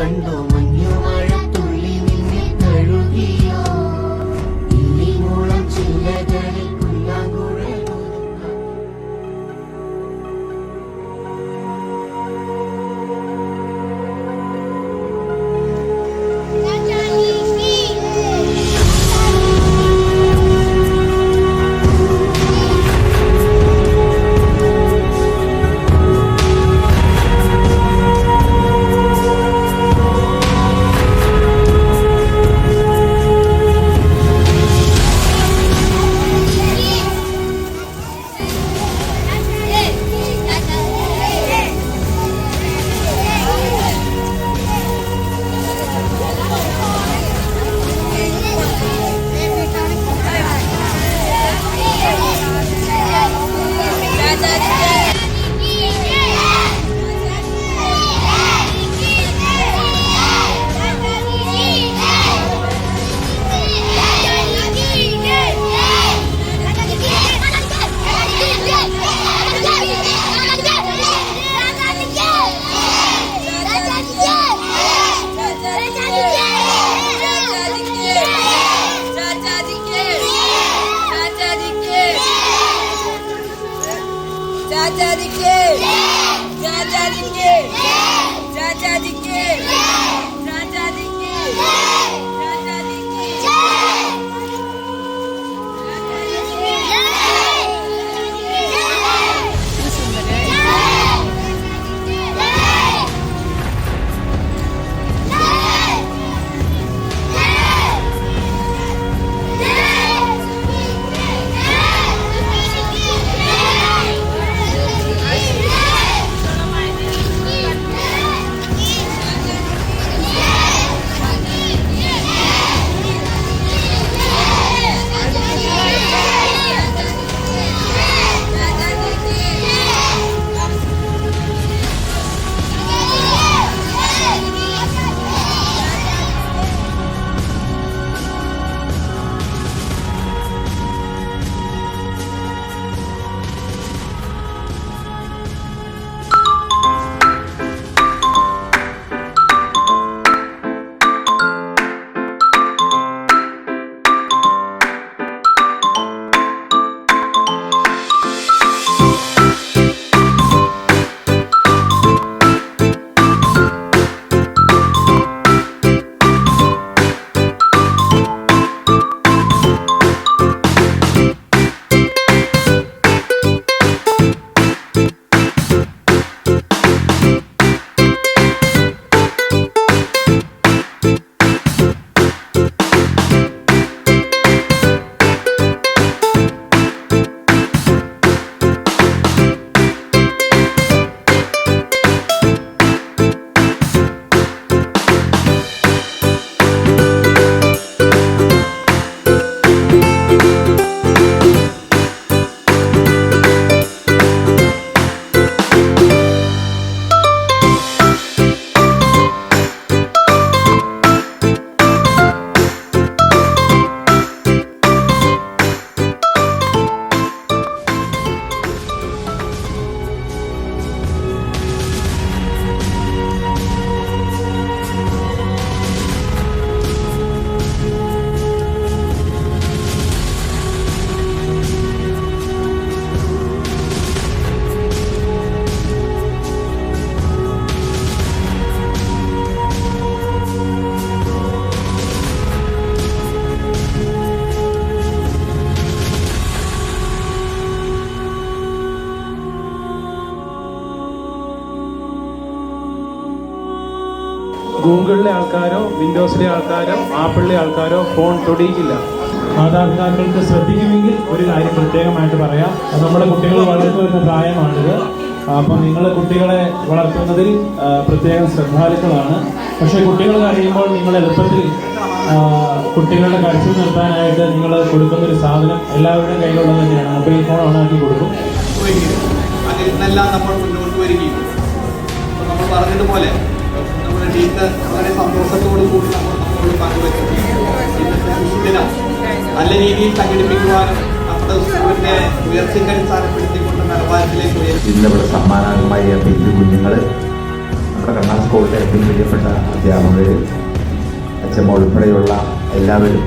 ಕಂಡು ராஜாதிக்கு ராஜாதிக்கு ராஜாதிக்கு ഗൂഗിളിലെ ആൾക്കാരോ വിൻഡോസിലെ ആൾക്കാരോ ആപ്പിളിലെ ആൾക്കാരോ ഫോൺ തൊടിയിക്കില്ല. മാതാപിതാക്കൾക്ക് ശ്രദ്ധിക്കുമെങ്കിൽ ഒരു കാര്യം പ്രത്യേകമായിട്ട് പറയാം. അത് നമ്മുടെ കുട്ടികൾ വളർന്നു വരുന്ന പ്രായമാണിത്. അപ്പം നിങ്ങൾ കുട്ടികളെ വളർത്തുന്നതിൽ പ്രത്യേകം ശ്രദ്ധാലുക്കളാണ്. പക്ഷേ കുട്ടികൾ കഴിയുമ്പോൾ നിങ്ങൾ എളുപ്പത്തിൽ കുട്ടികളുടെ കഴിച്ചു നിർത്താനായിട്ട് നിങ്ങൾ കൊടുക്കുന്ന ഒരു സാധനം എല്ലാവരുടെയും കയ്യിലുള്ളത് തന്നെയാണ്. മൊബൈൽ ഫോൺ ഓണാക്കി കൊടുക്കും. അതിൽ നിന്നെല്ലാം നമ്മൾ മുന്നോട്ട് വരികയും നമ്മൾ പറഞ്ഞതുപോലെ ടീച്ചർ വളരെ സന്തോഷത്തോടു കൂടി നമ്മൾ നമ്മളോട് ഇന്നത്തെ നല്ല രീതിയിൽ സംഘടിപ്പിക്കുവാനും നമ്മുടെ സ്കൂളിന്റെ ഉയർച്ചയ്ക്ക് നിലവാരത്തിലേക്ക് ഇന്നിവിടെ സമ്മാനമായി എത്തിയ കുഞ്ഞുങ്ങൾ നമ്മുടെ കണ്ണാ സ്കൂളിലെ ഏറ്റവും പ്രിയപ്പെട്ട അധ്യാപകർ അച്ഛമ്മ ഉൾപ്പെടെയുള്ള എല്ലാവരും